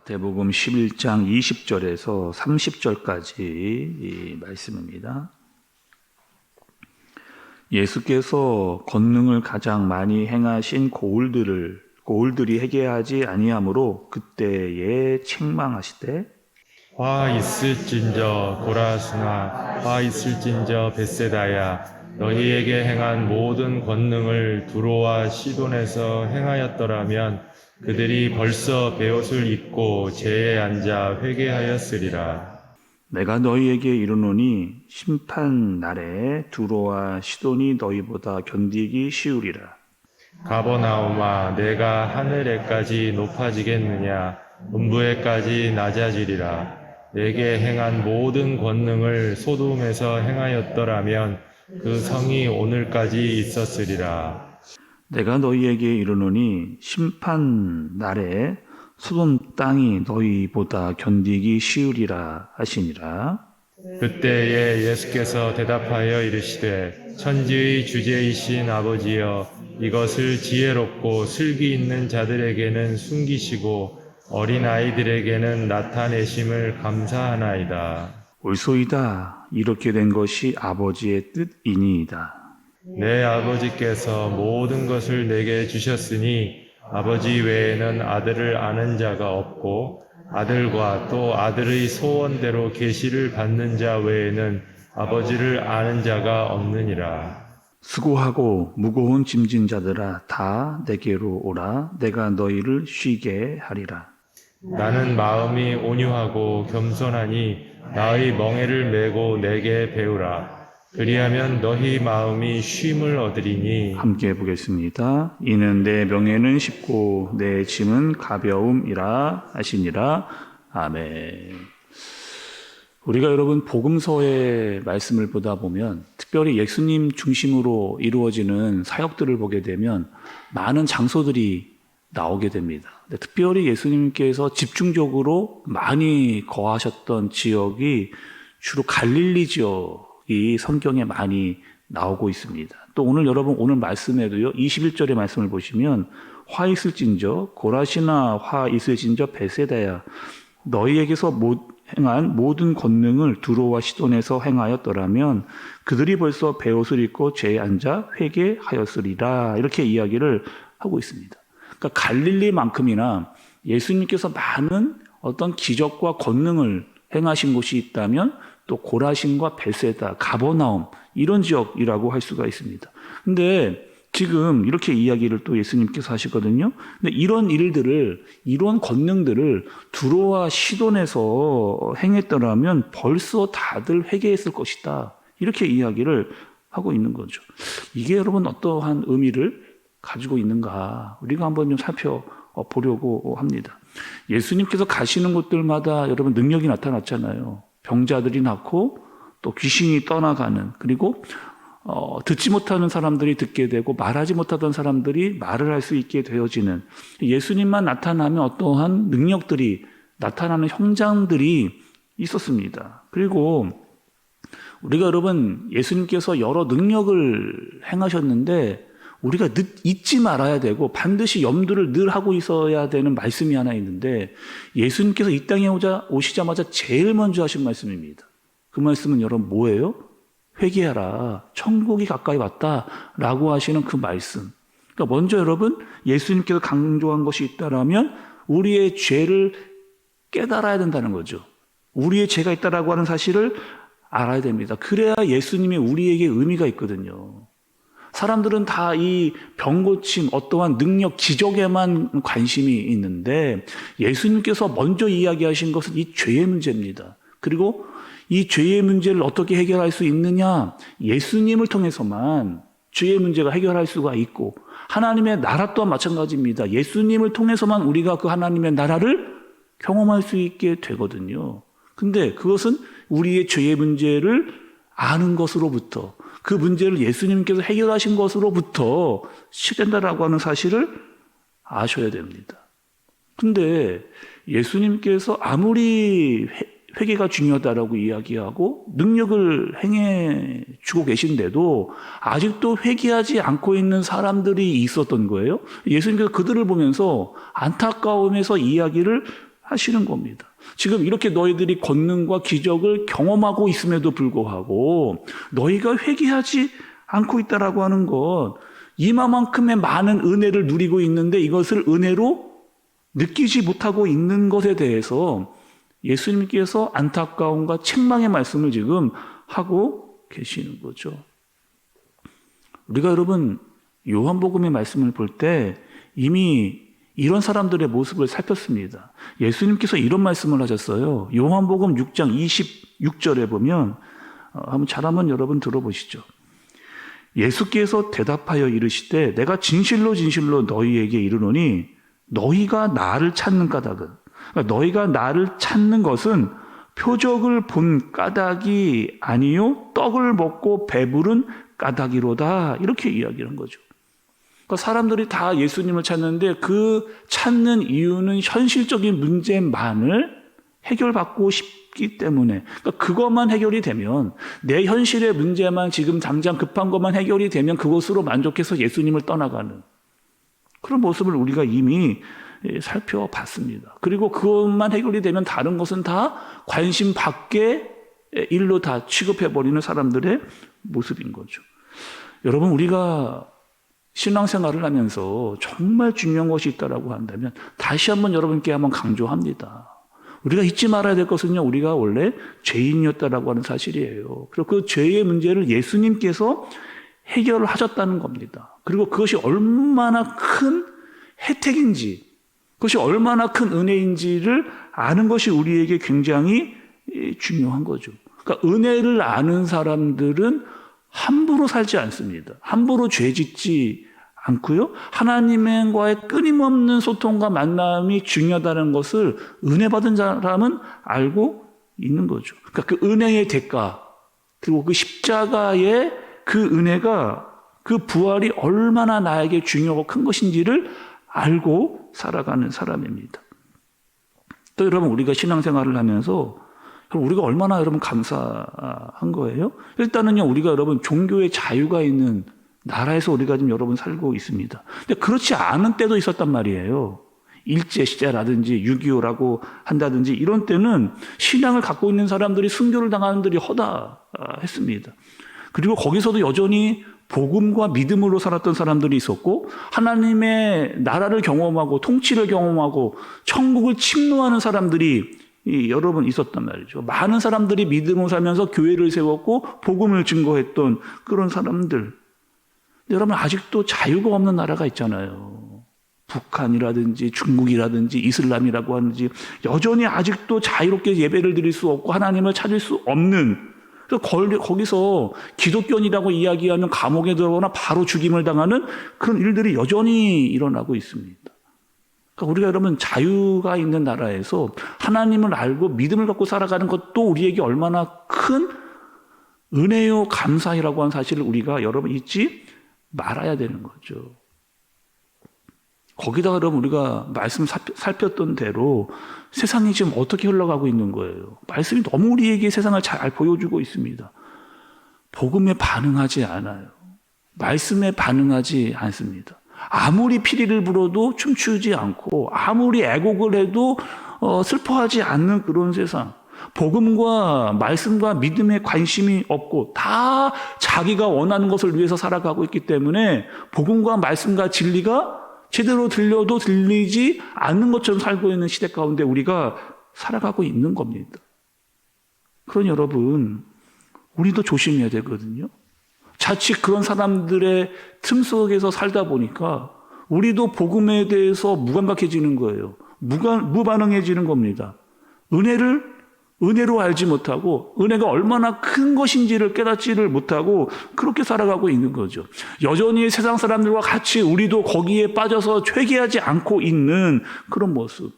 마태복음 11장 20절에서 30절까지 이 말씀입니다. 예수께서 권능을 가장 많이 행하신 고울들을 고울들이 회개하지 아니하므로 그때에 책망하시되 화 있을진저 고라스나 화 있을진저 베세다야 너희에게 행한 모든 권능을 두로와 시돈에서 행하였더라면 그들이 벌써 베옷을 입고 제에 앉아 회개하였으리라. 내가 너희에게 이르노니 심판 날에 두로와 시돈이 너희보다 견디기 쉬우리라. 가버나오마 내가 하늘에까지 높아지겠느냐? 음부에까지 낮아지리라. 내게 행한 모든 권능을 소돔에서 행하였더라면 그 성이 오늘까지 있었으리라 내가 너희에게 이르노니 심판 날에 소돔 땅이 너희보다 견디기 쉬우리라 하시니라. 그때에 예수께서 대답하여 이르시되 천지의 주제이신 아버지여 이것을 지혜롭고 슬기 있는 자들에게는 숨기시고 어린 아이들에게는 나타내심을 감사하나이다. 옳소이다. 이렇게 된 것이 아버지의 뜻이니이다 내 아버지께서 모든 것을 내게 주셨으니 아버지 외에는 아들을 아는 자가 없고 아들과 또 아들의 소원대로 계시를 받는 자 외에는 아버지를 아는 자가 없느니라. 수고하고 무거운 짐진 자들아 다 내게로 오라 내가 너희를 쉬게 하리라 나는 마음이 온유하고 겸손하니 나의 멍에를 메고 내게 배우라. 그리하면 너희 마음이 쉼을 얻으리니. 함께 보겠습니다. 이는 내 명예는 쉽고 내 짐은 가벼움이라 하시니라. 아멘. 우리가 여러분 복음서의 말씀을 보다 보면 특별히 예수님 중심으로 이루어지는 사역들을 보게 되면 많은 장소들이 나오게 됩니다. 특별히 예수님께서 집중적으로 많이 거하셨던 지역이 주로 갈릴리 지역 이 성경에 많이 나오고 있습니다. 또 오늘 여러분 오늘 말씀에도요. 21절의 말씀을 보시면 화 있을진저 고라시나 화 있을진저 베세다야 너희에게서 못 행한 모든 권능을 두로와 시돈에서 행하였더라면 그들이 벌써 베옷을 입고 죄에 앉아 회개하였으리라 이렇게 이야기를 하고 있습니다. 그러니까 갈릴리만큼이나 예수님께서 많은 어떤 기적과 권능을 행하신 곳이 있다면 또 고라신과 베세다, 가버나움 이런 지역이라고 할 수가 있습니다. 근데 지금 이렇게 이야기를 또 예수님께서 하시거든요. 근데 이런 일들을 이런 권능들을 두로와 시돈에서 행했더라면 벌써 다들 회개했을 것이다. 이렇게 이야기를 하고 있는 거죠. 이게 여러분 어떠한 의미를 가지고 있는가 우리가 한번 좀 살펴보려고 합니다. 예수님께서 가시는 곳들마다 여러분 능력이 나타났잖아요. 병자들이 낫고 또 귀신이 떠나가는 그리고 어, 듣지 못하는 사람들이 듣게 되고 말하지 못하던 사람들이 말을 할 수 있게 되어지는 예수님만 나타나면 어떠한 능력들이 나타나는 현장들이 있었습니다. 그리고 우리가 여러분 예수님께서 여러 능력을 행하셨는데 우리가 늦, 잊지 말아야 되고 반드시 염두를 늘 하고 있어야 되는 말씀이 하나 있는데 예수님께서 이 땅에 오자, 오시자마자 제일 먼저 하신 말씀입니다. 그 말씀은 여러분 뭐예요? 회개하라. 천국이 가까이 왔다 라고 하시는 그 말씀. 그러니까 먼저 여러분 예수님께서 강조한 것이 있다라면 우리의 죄를 깨달아야 된다는 거죠. 우리의 죄가 있다라고 하는 사실을 알아야 됩니다. 그래야 예수님이 우리에게 의미가 있거든요. 사람들은 다 이 병 고침, 어떠한 능력, 기적에만 관심이 있는데 예수님께서 먼저 이야기하신 것은 이 죄의 문제입니다. 그리고 이 죄의 문제를 어떻게 해결할 수 있느냐? 예수님을 통해서만 죄의 문제가 해결할 수가 있고 하나님의 나라 또한 마찬가지입니다. 예수님을 통해서만 우리가 그 하나님의 나라를 경험할 수 있게 되거든요. 근데 그것은 우리의 죄의 문제를 아는 것으로부터 그 문제를 예수님께서 해결하신 것으로부터 시된다라고 하는 사실을 아셔야 됩니다. 근데 예수님께서 아무리 회개가 중요하다라고 이야기하고 능력을 행해 주고 계신데도 아직도 회개하지 않고 있는 사람들이 있었던 거예요. 예수님께서 그들을 보면서 안타까움에서 이야기를 하시는 겁니다. 지금 이렇게 너희들이 권능과 기적을 경험하고 있음에도 불구하고 너희가 회개하지 않고 있다라고 하는 것 이마만큼의 많은 은혜를 누리고 있는데 이것을 은혜로 느끼지 못하고 있는 것에 대해서 예수님께서 안타까움과 책망의 말씀을 지금 하고 계시는 거죠. 우리가 여러분 요한복음의 말씀을 볼 때 이미 이런 사람들의 모습을 살폈습니다. 예수님께서 이런 말씀을 하셨어요. 요한복음 6장 26절에 보면 어, 한번 잘 한번 여러분 들어보시죠. 예수께서 대답하여 이르시되 내가 진실로 진실로 너희에게 이르노니 너희가 나를 찾는 까닭은 그러니까 너희가 나를 찾는 것은 표적을 본 까닭이 아니요 떡을 먹고 배부른 까닭이로다 이렇게 이야기하는 거죠. 그러니까 사람들이 다 예수님을 찾는데 그 찾는 이유는 현실적인 문제만을 해결받고 싶기 때문에 그러니까 그것만 해결이 되면 내 현실의 문제만 지금 당장 급한 것만 해결이 되면 그것으로 만족해서 예수님을 떠나가는 그런 모습을 우리가 이미 예, 살펴봤습니다. 그리고 그것만 해결이 되면 다른 것은 다 관심 밖의 일로 다 취급해버리는 사람들의 모습인 거죠. 여러분, 우리가 신앙생활을 하면서 정말 중요한 것이 있다라고 한다면 다시 한번 여러분께 한번 강조합니다. 우리가 잊지 말아야 될 것은요, 우리가 원래 죄인이었다라고 하는 사실이에요. 그리고 그 죄의 문제를 예수님께서 해결을 하셨다는 겁니다. 그리고 그것이 얼마나 큰 혜택인지, 그것이 얼마나 큰 은혜인지를 아는 것이 우리에게 굉장히 중요한 거죠. 그러니까 은혜를 아는 사람들은 함부로 살지 않습니다. 함부로 죄 짓지 않고요. 하나님과의 끊임없는 소통과 만남이 중요하다는 것을 은혜 받은 사람은 알고 있는 거죠. 그러니까 그 은혜의 대가, 그리고 그 십자가의 그 은혜가 그 부활이 얼마나 나에게 중요하고 큰 것인지를 알고 살아가는 사람입니다. 또 여러분, 우리가 신앙생활을 하면서 그럼 우리가 얼마나 여러분 감사한 거예요? 일단은요, 우리가 여러분 종교의 자유가 있는 나라에서 우리가 지금 여러분 살고 있습니다. 근데 그렇지 않은 때도 있었단 말이에요. 일제 시대라든지 6.25라고 한다든지 이런 때는 신앙을 갖고 있는 사람들이 순교를 당하는 들이 허다했습니다. 그리고 거기서도 여전히 복음과 믿음으로 살았던 사람들이 있었고 하나님의 나라를 경험하고 통치를 경험하고 천국을 침노하는 사람들이 이 여러분 있었단 말이죠. 많은 사람들이 믿음으로 살면서 교회를 세웠고 복음을 증거했던 그런 사람들. 여러분 아직도 자유가 없는 나라가 있잖아요. 북한이라든지 중국이라든지 이슬람이라고 하는지 여전히 아직도 자유롭게 예배를 드릴 수 없고 하나님을 찾을 수 없는 그래서 거기서 기독교인이라고 이야기하면 감옥에 들어거나 바로 죽임을 당하는 그런 일들이 여전히 일어나고 있습니다. 그러니까 우리가 여러분 자유가 있는 나라에서 하나님을 알고 믿음을 갖고 살아가는 것도 우리에게 얼마나 큰 은혜요 감사이라고 하는 사실을 우리가 여러분 잊지 말아야 되는 거죠. 거기다가 여러분 우리가 말씀 살폈던 대로 세상이 지금 어떻게 흘러가고 있는 거예요. 말씀이 너무 우리에게 세상을 잘 보여주고 있습니다. 복음에 반응하지 않아요. 말씀에 반응하지 않습니다. 아무리 피리를 불어도 춤추지 않고 아무리 애곡을 해도 어, 슬퍼하지 않는 그런 세상. 복음과 말씀과 믿음에 관심이 없고 다 자기가 원하는 것을 위해서 살아가고 있기 때문에 복음과 말씀과 진리가 제대로 들려도 들리지 않는 것처럼 살고 있는 시대 가운데 우리가 살아가고 있는 겁니다. 그러니 여러분, 우리도 조심해야 되거든요. 자칫 그런 사람들의 틈 속에서 살다 보니까 우리도 복음에 대해서 무감각해지는 거예요. 무관, 무반응해지는 겁니다. 은혜를 은혜로 알지 못하고 은혜가 얼마나 큰 것인지를 깨닫지를 못하고 그렇게 살아가고 있는 거죠. 여전히 세상 사람들과 같이 우리도 거기에 빠져서 회개하지 않고 있는 그런 모습.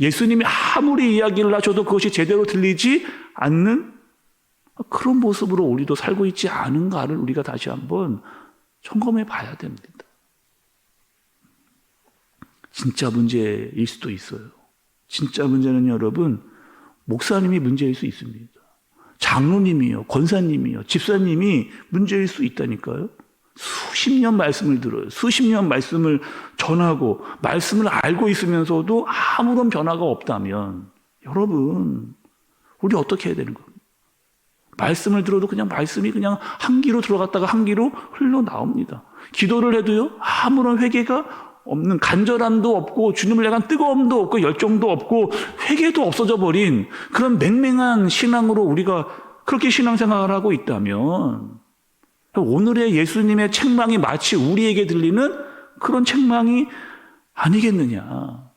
예수님이 아무리 이야기를 하셔도 그것이 제대로 들리지 않는 그런 모습으로 우리도 살고 있지 않은가를 우리가 다시 한번 점검해 봐야 됩니다. 진짜 문제일 수도 있어요. 진짜 문제는 여러분, 목사님이 문제일 수 있습니다. 장로님이요, 권사님이요, 집사님이 문제일 수 있다니까요. 수십 년 말씀을 들어요. 수십 년 말씀을 전하고 말씀을 알고 있으면서도 아무런 변화가 없다면 여러분 우리 어떻게 해야 되는 겁니까? 말씀을 들어도 그냥 말씀이 그냥 한 귀로 들어갔다가 한 귀로 흘러 나옵니다. 기도를 해도요 아무런 회개가 없는 간절함도 없고 주님을 향한 뜨거움도 없고 열정도 없고 회개도 없어져 버린 그런 맹맹한 신앙으로 우리가 그렇게 신앙생활을 하고 있다면 오늘의 예수님의 책망이 마치 우리에게 들리는 그런 책망이 아니겠느냐.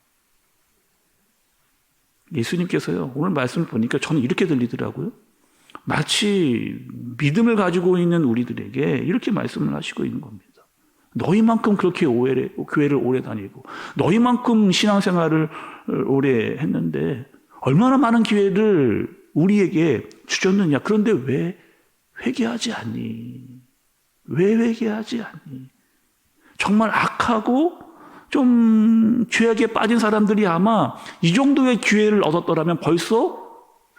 예수님께서요, 오늘 말씀을 보니까 저는 이렇게 들리더라고요. 마치 믿음을 가지고 있는 우리들에게 이렇게 말씀을 하시고 있는 겁니다. 너희만큼 그렇게 오해를, 교회를 오래 다니고, 너희만큼 신앙생활을 오래 했는데, 얼마나 많은 기회를 우리에게 주셨느냐. 그런데 왜 회개하지 않니? 왜 회개하지 않니? 정말 악하고 좀 죄악에 빠진 사람들이 아마 이 정도의 기회를 얻었더라면 벌써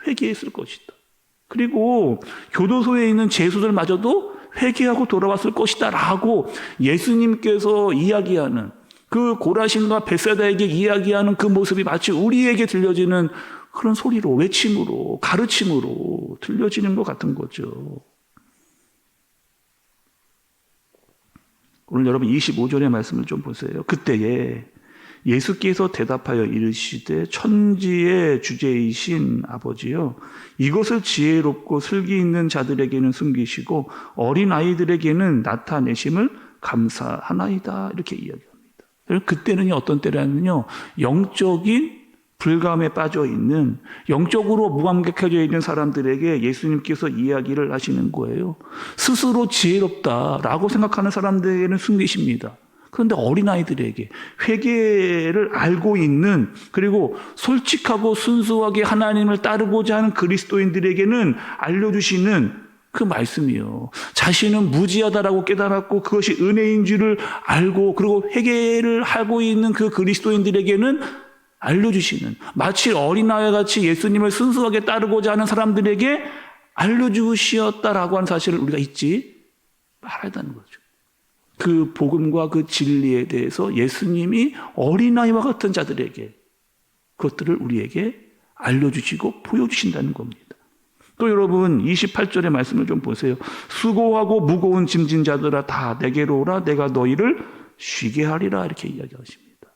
회개했을 것이다. 그리고 교도소에 있는 죄수들마저도 회개하고 돌아왔을 것이다. 라고 예수님께서 이야기하는 그 고라신과 베세다에게 이야기하는 그 모습이 마치 우리에게 들려지는 그런 소리로, 외침으로, 가르침으로 들려지는 것 같은 거죠. 오늘 여러분 25절의 말씀을 좀 보세요. 그때에 예수께서 대답하여 이르시되 천지의 주제이신 아버지여 이것을 지혜롭고 슬기 있는 자들에게는 숨기시고 어린 아이들에게는 나타내심을 감사하나이다 이렇게 이야기합니다. 그때는 어떤 때라면요 영적인 불감에 빠져 있는 영적으로 무감각해져 있는 사람들에게 예수님께서 이야기를 하시는 거예요. 스스로 지혜롭다라고 생각하는 사람들에게는 숨기십니다. 그런데 어린아이들에게 회개를 알고 있는 그리고 솔직하고 순수하게 하나님을 따르고자 하는 그리스도인들에게는 알려주시는 그 말씀이요. 자신은 무지하다라고 깨달았고 그것이 은혜인 줄을 알고 그리고 회개를 하고 있는 그 그리스도인들에게는 알려주시는 마치 어린아이 같이 예수님을 순수하게 따르고자 하는 사람들에게 알려주시었다라고 하는 사실을 우리가 잊지 말아야 하는 거죠. 그 복음과 그 진리에 대해서 예수님이 어린아이와 같은 자들에게 그것들을 우리에게 알려주시고 보여주신다는 겁니다. 또 여러분 28절의 말씀을 좀 보세요. 수고하고 무거운 짐진 자들아 다 내게로 오라 내가 너희를 쉬게 하리라 이렇게 이야기하십니다.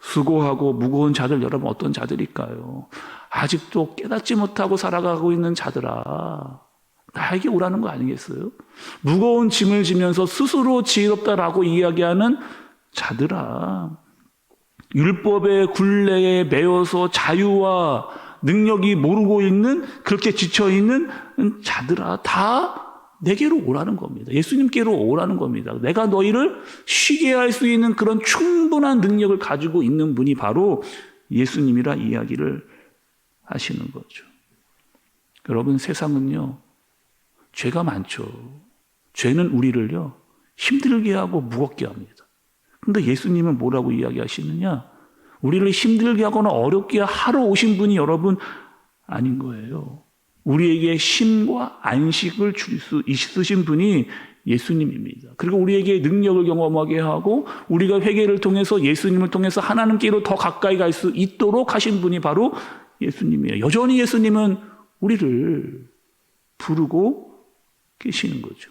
수고하고 무거운 자들 여러분 어떤 자들일까요? 아직도 깨닫지 못하고 살아가고 있는 자들아 나에게 오라는 거 아니겠어요? 무거운 짐을 지면서 스스로 지혜롭다라고 이야기하는 자들아 율법의 굴레에 매여서 자유와 능력이 모르고 있는 그렇게 지쳐 있는 자들아 다 내게로 오라는 겁니다. 예수님께로 오라는 겁니다. 내가 너희를 쉬게 할 수 있는 그런 충분한 능력을 가지고 있는 분이 바로 예수님이라 이야기를 하시는 거죠. 여러분 세상은요 죄가 많죠. 죄는 우리를요 힘들게 하고 무겁게 합니다. 근데 예수님은 뭐라고 이야기하시느냐? 우리를 힘들게 하거나 어렵게 하러 오신 분이 여러분 아닌 거예요. 우리에게 쉼과 안식을 줄 수 있으신 분이 예수님입니다. 그리고 우리에게 능력을 경험하게 하고 우리가 회개를 통해서 예수님을 통해서 하나님께로 더 가까이 갈 수 있도록 하신 분이 바로 예수님이에요. 여전히 예수님은 우리를 부르고 계시는 거죠.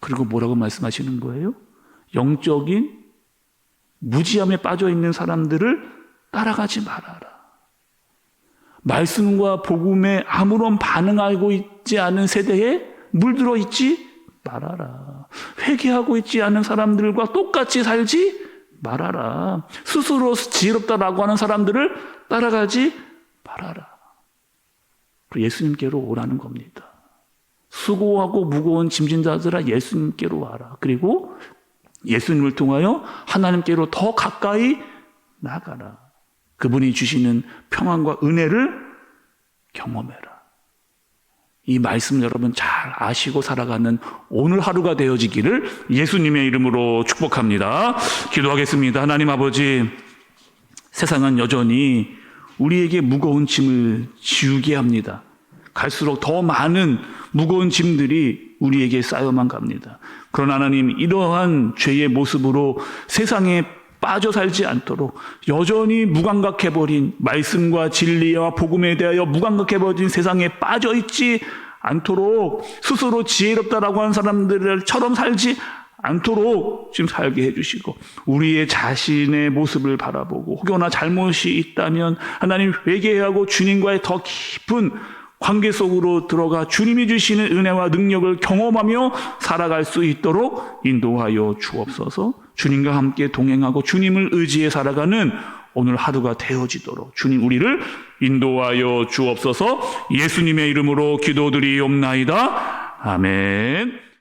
그리고 뭐라고 말씀하시는 거예요? 영적인 무지함에 빠져 있는 사람들을 따라가지 말아라. 말씀과 복음에 아무런 반응하고 있지 않은 세대에 물들어 있지 말아라. 회개하고 있지 않은 사람들과 똑같이 살지 말아라. 스스로 지혜롭다라고 하는 사람들을 따라가지 말아라. 예수님께로 오라는 겁니다. 수고하고 무거운 짐진 자들아 예수님께로 와라. 그리고 예수님을 통하여 하나님께로 더 가까이 나가라. 그분이 주시는 평안과 은혜를 경험해라. 이 말씀 여러분 잘 아시고 살아가는 오늘 하루가 되어지기를 예수님의 이름으로 축복합니다. 기도하겠습니다. 하나님 아버지, 세상은 여전히 우리에게 무거운 짐을 지우게 합니다. 갈수록 더 많은 무거운 짐들이 우리에게 쌓여만 갑니다. 그러나 하나님 이러한 죄의 모습으로 세상에 빠져 살지 않도록 여전히 무감각해버린 말씀과 진리와 복음에 대하여 무감각해버린 세상에 빠져 있지 않도록 스스로 지혜롭다라고 하는 사람들처럼 살지 않도록 지금 살게 해주시고 우리의 자신의 모습을 바라보고 혹여나 잘못이 있다면 하나님 회개하고 주님과의 더 깊은 관계 속으로 들어가 주님이 주시는 은혜와 능력을 경험하며 살아갈 수 있도록 인도하여 주옵소서 주님과 함께 동행하고 주님을 의지해 살아가는 오늘 하루가 되어지도록 주님 우리를 인도하여 주옵소서 예수님의 이름으로 기도드리옵나이다. 아멘.